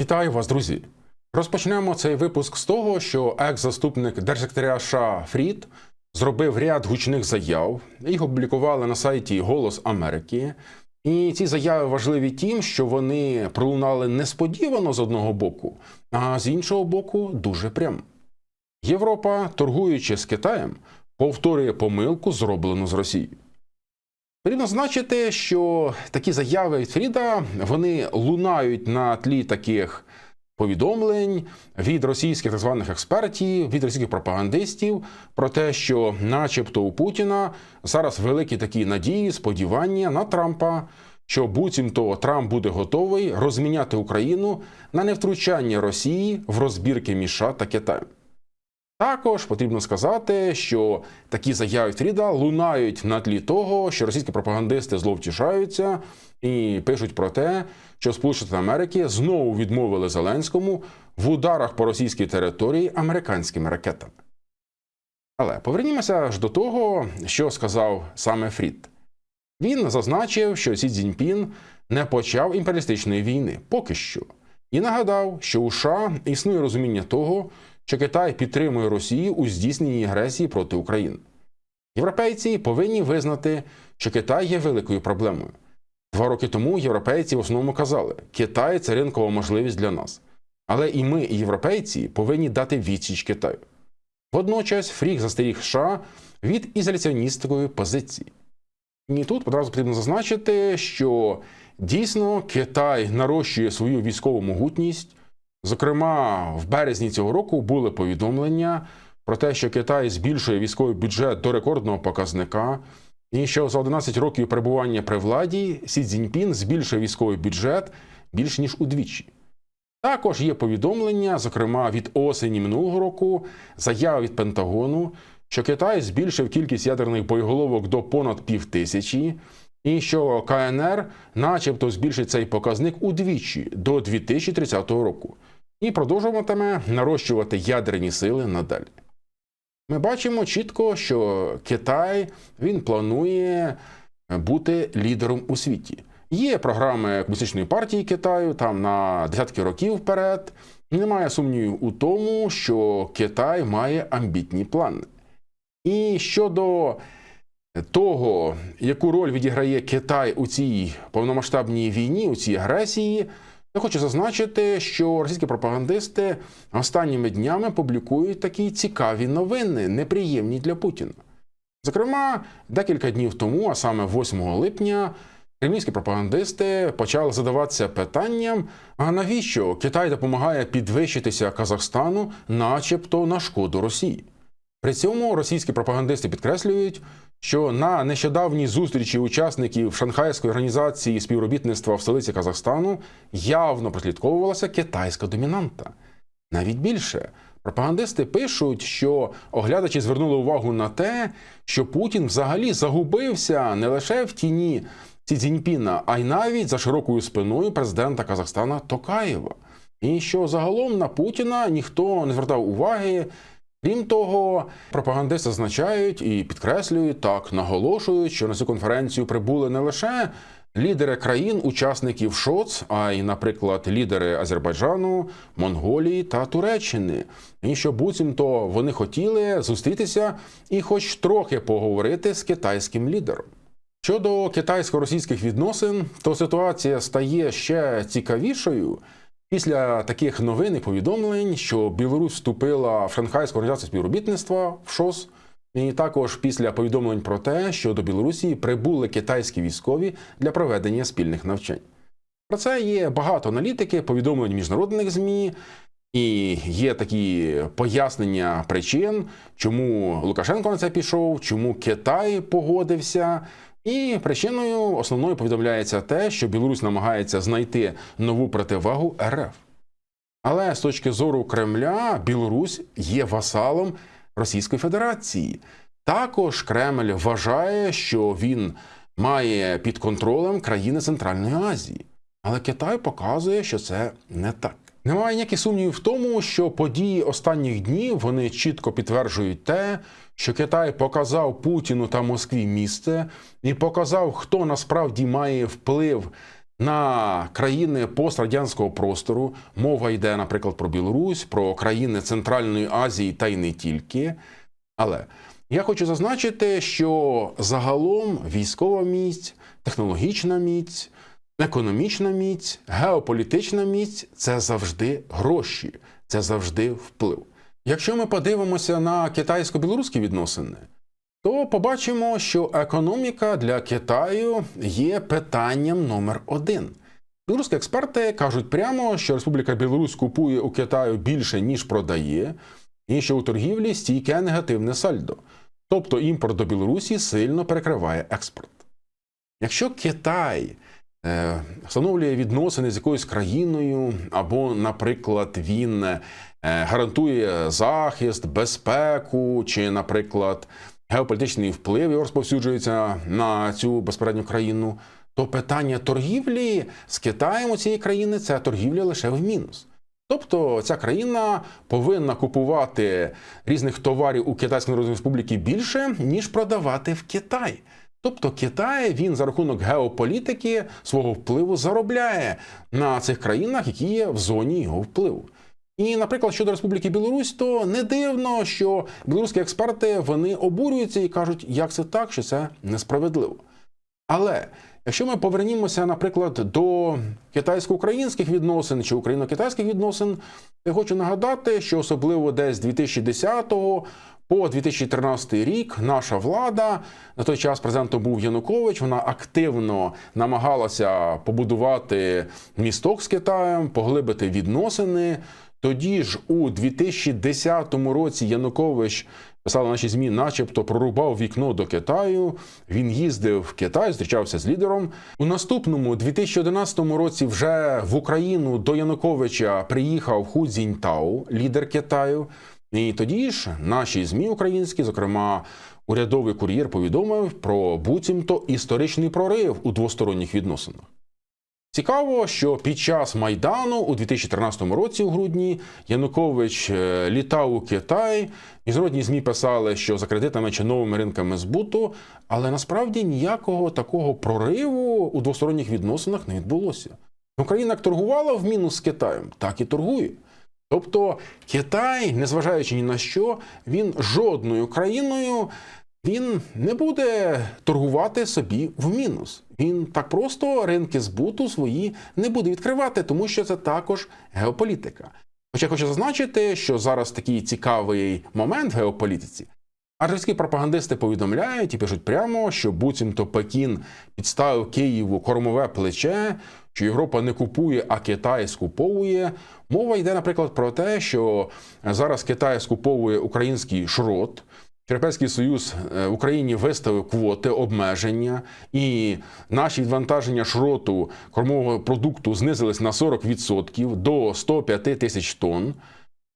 Вітаю вас, друзі! Розпочнемо цей випуск з того, що екс-заступник держсекретаря США Фрід зробив ряд гучних заяв. Їх опублікували на сайті Голос Америки. І ці заяви важливі тим, що вони пролунали несподівано з одного боку, а з іншого боку, дуже прямо. Європа, торгуючи з Китаєм, повторює помилку, зроблену з Росією. Потрібно значити, що такі заяви від Фріда вони лунають на тлі таких повідомлень від російських так званих експертів, від російських пропагандистів про те, що, начебто, у Путіна зараз великі такі надії, сподівання на Трампа, що буцімто Трамп буде готовий розміняти Україну на невтручання Росії в розбірки між США та Китаєм. Також потрібно сказати, що такі заяви Фріда лунають на тлі того, що російські пропагандисти зловтішаються і пишуть про те, що Сполучені Америки знову відмовили Зеленському в ударах по російській території американськими ракетами. Але повернімося ж до того, що сказав саме Фрід. Він зазначив, що Сі Цзіньпін не почав імперіалістичної війни поки що, і нагадав, що у США існує розуміння того, що Китай підтримує Росію у здійсненні агресії проти України. Європейці повинні визнати, що Китай є великою проблемою. Два роки тому європейці в основному казали, Китай це ринкова можливість для нас. Але і ми, і європейці, повинні дати відсіч Китаю. Водночас Фрік застеріг США від ізоляціоністської позиції. І тут одразу потрібно зазначити, що дійсно Китай нарощує свою військову могутність. Зокрема, в березні цього року були повідомлення про те, що Китай збільшує військовий бюджет до рекордного показника, і що за 11 років перебування при владі Сі Цзіньпін збільшує військовий бюджет більш ніж удвічі. Також є повідомлення, зокрема від осені минулого року, заява від Пентагону, що Китай збільшив кількість ядерних боєголовок до понад півтисячі, і що КНР, начебто, збільшить цей показник удвічі до 2030 року і продовжуватиме нарощувати ядерні сили надалі. Ми бачимо чітко, що Китай він планує бути лідером у світі. Є програми комуністичної партії Китаю там на десятки років вперед. Немає сумнівів у тому, що Китай має амбітні плани. І щодо того, яку роль відіграє Китай у цій повномасштабній війні, у цій агресії, я хочу зазначити, що російські пропагандисти останніми днями публікують такі цікаві новини, неприємні для Путіна. Зокрема, декілька днів тому, а саме 8 липня, кремлівські пропагандисти почали задаватися питанням: а навіщо Китай допомагає підвищитися Казахстану, начебто на шкоду Росії? При цьому російські пропагандисти підкреслюють, що на нещодавній зустрічі учасників Шанхайської організації співробітництва в столиці Казахстану явно прослідковувалася китайська домінанта. Навіть більше пропагандисти пишуть, що оглядачі звернули увагу на те, що Путін взагалі загубився не лише в тіні Сі Цзіньпіна, а й навіть за широкою спиною президента Казахстана Токаєва. І що загалом на Путіна ніхто не звертав уваги. Крім того, пропагандисти зазначають і підкреслюють так, наголошують, що на цю конференцію прибули не лише лідери країн-учасників ШОЦ, а й, наприклад, лідери Азербайджану, Монголії та Туреччини. І що буцімто вони хотіли зустрітися і, хоч трохи поговорити з китайським лідером. Щодо китайсько-російських відносин, то ситуація стає ще цікавішою. Після таких новин і повідомлень, що Білорусь вступила в Шанхайську організацію співробітництва в ШОС, і також після повідомлень про те, що до Білорусі прибули китайські військові для проведення спільних навчань. Про це є багато аналітики, повідомлень міжнародних ЗМІ, і є такі пояснення причин, чому Лукашенко на це пішов, чому Китай погодився. І причиною основною повідомляється те, що Білорусь намагається знайти нову противагу РФ. Але з точки зору Кремля, Білорусь є васалом Російської Федерації. Також Кремль вважає, що він має під контролем країни Центральної Азії. Але Китай показує, що це не так. Немає ніяких сумнівів в тому, що події останніх днів вони чітко підтверджують те, що Китай показав Путіну та Москві місце і показав, хто насправді має вплив на країни пострадянського простору. Мова йде, наприклад, про Білорусь, про країни Центральної Азії та й не тільки. Але я хочу зазначити, що загалом військова міць, технологічна міць, економічна міць, геополітична міць це завжди гроші, це завжди вплив. Якщо ми подивимося на китайсько-білоруські відносини, то побачимо, що економіка для Китаю є питанням номер один. Білоруські експерти кажуть прямо, що Республіка Білорусь купує у Китаю більше, ніж продає, і що у торгівлі стійке негативне сальдо. Тобто імпорт до Білорусі сильно перекриває експорт. Якщо Китай встановлює відносини з якоюсь країною, або, наприклад, він е, гарантує захист, безпеку, чи, наприклад, геополітичний вплив його розповсюджується на цю безпосередню країну, то питання торгівлі з Китаєм у цієї країни це торгівля лише в мінус. Тобто ця країна повинна купувати різних товарів у Китайській Народній Республіці більше, ніж продавати в Китай. Тобто Китай він за рахунок геополітики свого впливу заробляє на цих країнах, які є в зоні його впливу. І, наприклад, щодо Республіки Білорусь, то не дивно, що білоруські експерти вони обурюються і кажуть, як це так, що це несправедливо. Але якщо ми повернімося, наприклад, до китайсько-українських відносин чи україно-китайських відносин, я хочу нагадати, що особливо десь з 2010 по 2013 рік наша влада на той час президентом був Янукович. Вона активно намагалася побудувати місток з Китаєм, поглибити відносини. Тоді ж у 2010 році Янукович писали наші змі, начебто прорубав вікно до Китаю. Він їздив в Китай, зустрічався з лідером. У наступному 2011 році вже в Україну до Януковича приїхав Ху Цзіньтау, лідер Китаю. І тоді ж наші змі українські, зокрема. Урядовий кур'єр повідомив про буцімто історичний прорив у двосторонніх відносинах. Цікаво, що під час майдану у 2013 році, у грудні, Янукович е, літав у Китай. Міжнародні змі писали, що за кредитами чи новими ринками збуту, але насправді ніякого такого прориву у двосторонніх відносинах не відбулося. Україна торгувала в мінус з Китаєм, так і торгує. Тобто Китай, незважаючи ні на що, він жодною країною він не буде торгувати собі в мінус. Він так просто ринки збуту свої не буде відкривати, тому що це також геополітика. Хоча хочу зазначити, що зараз такий цікавий момент в геополітиці. Аржські пропагандисти повідомляють і пишуть прямо, що буцімто Пекін підставив Києву кормове плече, що Європа не купує, а Китай скуповує. Мова йде, наприклад, про те, що зараз Китай скуповує український шрот. Європейський Союз е, в Україні виставив квоти обмеження, і наші відвантаження шроту кормового продукту знизились на 40% до 105 тисяч тонн.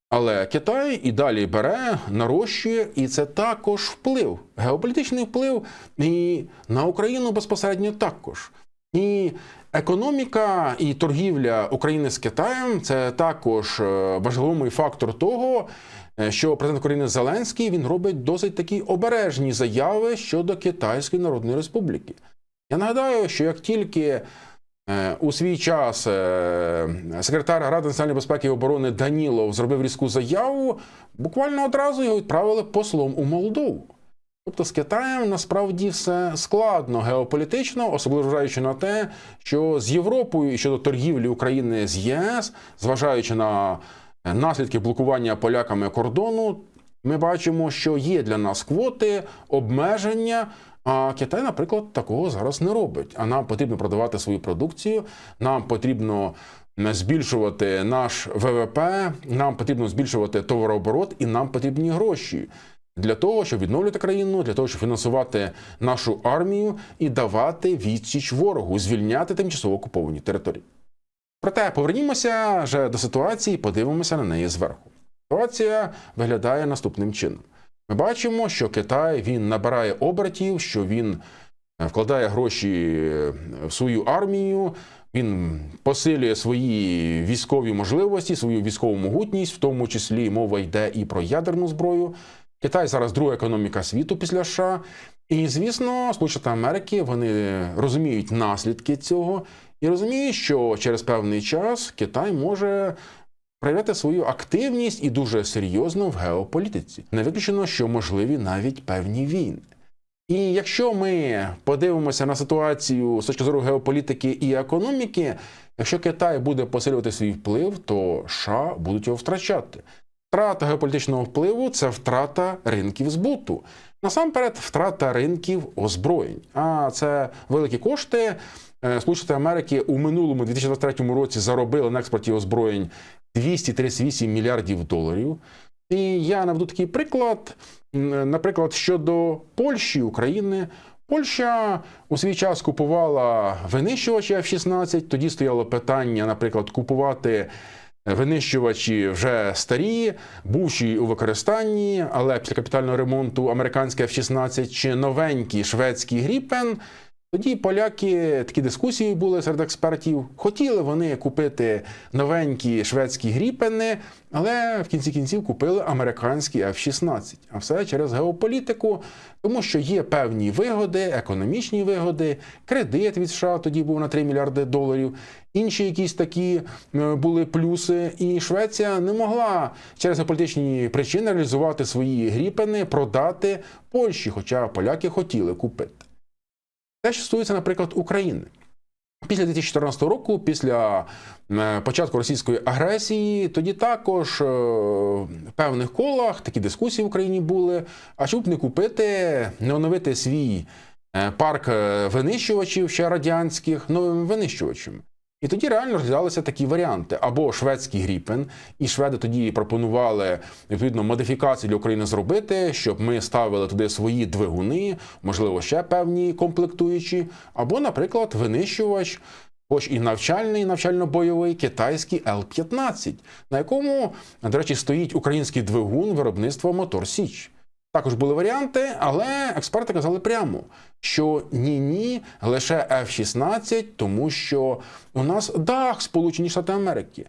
Але Китай і далі бере, нарощує, і це також вплив, геополітичний вплив і на Україну безпосередньо також. І економіка і торгівля України з Китаєм це також е, важливий фактор того, е, що президент України Зеленський він робить досить такі обережні заяви щодо Китайської Народної Республіки. Я нагадаю, що як тільки у свій час секретар Ради національної безпеки і оборони Данілов зробив різку заяву, буквально одразу його відправили послом у Молдову. Тобто з Китаєм насправді все складно геополітично, особливо зважаючи на те, що з Європою і щодо торгівлі України з ЄС, зважаючи на наслідки блокування поляками кордону, ми бачимо, що є для нас квоти, обмеження. А Китай, наприклад, такого зараз не робить. А нам потрібно продавати свою продукцію, нам потрібно збільшувати наш ВВП, нам потрібно збільшувати товарооборот, і нам потрібні гроші для того, щоб відновлювати країну, для того, щоб фінансувати нашу армію і давати відсіч ворогу, звільняти тимчасово окуповані території. Проте повернімося вже до ситуації, подивимося на неї зверху. Ситуація виглядає наступним чином. Ми бачимо, що Китай він набирає обертів, що він е, вкладає гроші в свою армію, він посилює свої військові можливості, свою військову могутність, в тому числі мова йде і про ядерну зброю. Китай зараз друга економіка світу після США. І, звісно, Сполучені Америки вони розуміють наслідки цього, і розуміє, що через певний час Китай може проявляти свою активність і дуже серйозно в геополітиці. Не виключено, що можливі навіть певні війни. І якщо ми подивимося на ситуацію з точки зору геополітики і економіки, якщо Китай буде посилювати свій вплив, то США будуть його втрачати. Втрата геополітичного впливу це втрата ринків збуту. Насамперед, втрата ринків озброєнь. А це великі кошти. Е, Сполучені Америки у минулому 2023 році заробили на експорті озброєнь 238 мільярдів доларів. І я наведу такий приклад. Наприклад, щодо Польщі, України. Польща у свій час купувала винищувачі F-16. Тоді стояло питання, наприклад, купувати винищувачі вже старі, бувші у використанні, але після капітального ремонту американські F-16 чи новенький шведський Гріпен. Тоді поляки такі дискусії були серед експертів. Хотіли вони купити новенькі шведські гріпени, але в кінці кінців купили американські F-16. А все через геополітику, тому що є певні вигоди, економічні вигоди, кредит від США тоді був на 3 мільярди доларів. Інші якісь такі е, були плюси, і Швеція не могла через геополітичні причини реалізувати свої гріпени, продати Польщі, хоча поляки хотіли купити. Те, що стосується, наприклад, України. Після 2014 року, після е, початку російської агресії, тоді також е, в певних колах такі дискусії в Україні були. А щоб не купити, не оновити свій е, парк винищувачів ще радянських новими винищувачами. І тоді реально розглядалися такі варіанти: або шведський гріпен, і шведи тоді пропонували відповідно модифікації для України зробити, щоб ми ставили туди свої двигуни, можливо, ще певні комплектуючі, або, наприклад, винищувач. Хоч і навчальний, навчально-бойовий китайський Л-15, на якому, до речі, стоїть український двигун виробництва Мотор Січ. Також були варіанти, але експерти казали прямо, що ні-ні, лише F-16, тому що у нас дах Сполучені Штати Америки.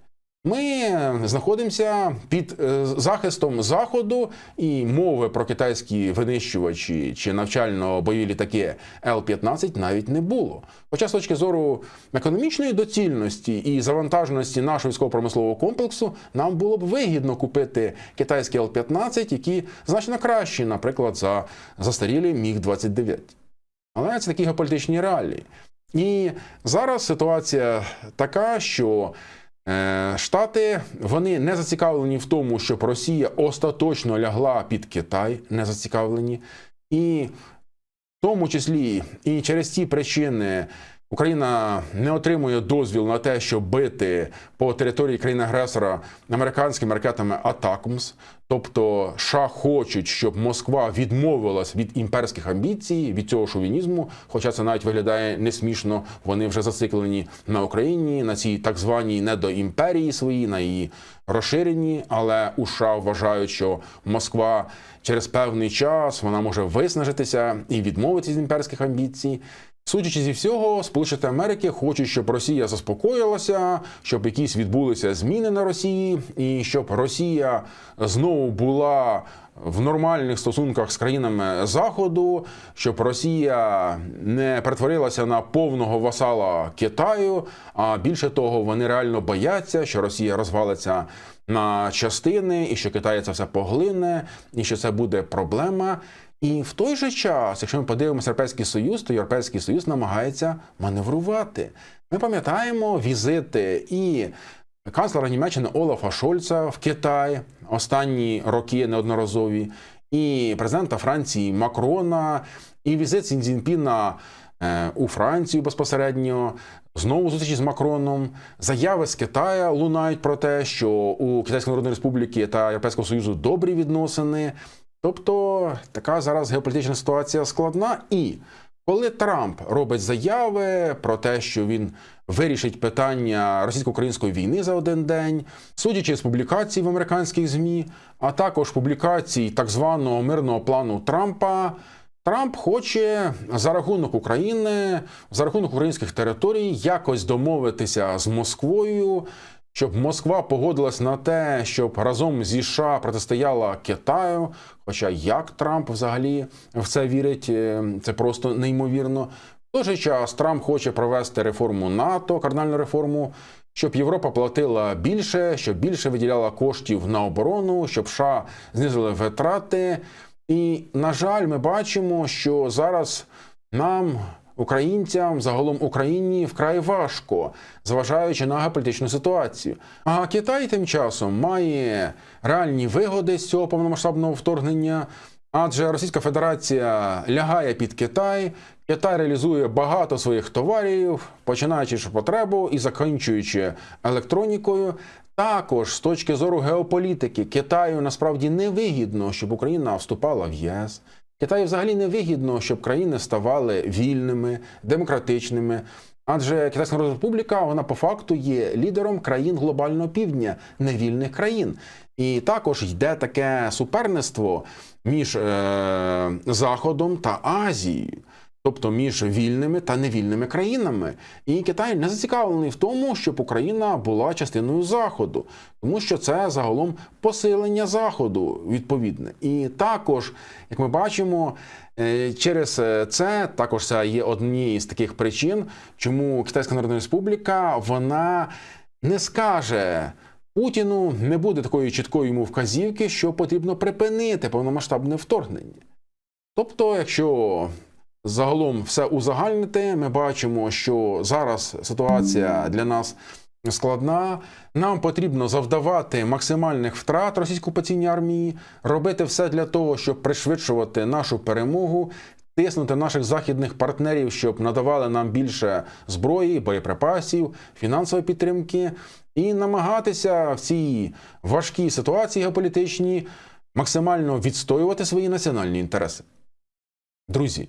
Ми знаходимося під е, захистом Заходу і мови про китайські винищувачі чи навчально-бойові літаки Л-15 навіть не було. Хоча з точки зору економічної доцільності і завантаженості нашого військово-промислового комплексу нам було б вигідно купити китайські Л-15, які значно кращі, наприклад, за застарілі Міг-29. Але це такі геополітичні реалії. І зараз ситуація така, що Штати вони не зацікавлені в тому, щоб Росія остаточно лягла під Китай, не зацікавлені, і в тому числі і через ці причини Україна не отримує дозвіл на те, щоб бити по території країни-агресора американськими ракетами Атакмс. Тобто США хочуть, щоб Москва відмовилась від імперських амбіцій, від цього шовінізму. Хоча це навіть виглядає не смішно. Вони вже зациклені на Україні, на цій так званій недоімперії своїй, на її розширенні. Але у США вважають, що Москва через певний час вона може виснажитися і відмовитися від імперських амбіцій. Судячи зі всього, Сполучені Америки хочуть, щоб Росія заспокоїлася, щоб якісь відбулися зміни на Росії, і щоб Росія знову була в нормальних стосунках з країнами Заходу, щоб Росія не перетворилася на повного васала Китаю. А більше того, вони реально бояться, що Росія розвалиться на частини, і що Китай це все поглине, і що це буде проблема. І в той же час, якщо ми подивимося Європейський Союз, то Європейський Союз намагається маневрувати. Ми пам'ятаємо візити і канцлера Німеччини Олафа Шольца в Китай останні роки неодноразові, і президента Франції Макрона, і візит Сінзінпіна е, у Францію безпосередньо. Знову зустрічі з Макроном. Заяви з Китая лунають про те, що у Китайської Народної Республіки та Європейського Союзу добрі відносини. Тобто така зараз геополітична ситуація складна. І коли Трамп робить заяви про те, що він вирішить питання російсько-української війни за один день, судячи з публікацій в американських змі, а також публікацій так званого мирного плану Трампа. Трамп хоче за рахунок України, за рахунок українських територій якось домовитися з Москвою, щоб Москва погодилась на те, щоб разом зі США протистояла Китаю. Хоча як Трамп взагалі в це вірить, е, це просто неймовірно. В той же час Трамп хоче провести реформу НАТО, кардинальну реформу, щоб Європа платила більше, щоб більше виділяла коштів на оборону, щоб США знизили витрати. І, на жаль, ми бачимо, що зараз нам, українцям, загалом Україні, вкрай важко, зважаючи на геополітичну ситуацію. А Китай тим часом має реальні вигоди з цього повномасштабного вторгнення. Адже Російська Федерація лягає під Китай, Китай реалізує багато своїх товарів, починаючи з потребу і закінчуючи електронікою. Також з точки зору геополітики Китаю насправді не вигідно, щоб Україна вступала в ЄС. Китаю взагалі не вигідно, щоб країни ставали вільними, демократичними. Адже Китайська Республіка вона по факту є лідером країн глобального півдня, невільних країн. І також йде таке суперництво між е, Заходом та Азією. Тобто між вільними та невільними країнами, і Китай не зацікавлений в тому, щоб Україна була частиною Заходу, тому що це загалом посилення Заходу відповідне. І також, як ми бачимо, е, через це також це є однією з таких причин, чому Китайська Народна Республіка вона не скаже. Путіну не буде такої чіткої йому вказівки, що потрібно припинити повномасштабне вторгнення. Тобто, якщо загалом все узагальнити, ми бачимо, що зараз ситуація для нас складна. Нам потрібно завдавати максимальних втрат російської окупаційній армії, робити все для того, щоб пришвидшувати нашу перемогу. Тиснути наших західних партнерів, щоб надавали нам більше зброї, боєприпасів, фінансової підтримки, і намагатися в цій важкій ситуації геополітичній максимально відстоювати свої національні інтереси. Друзі,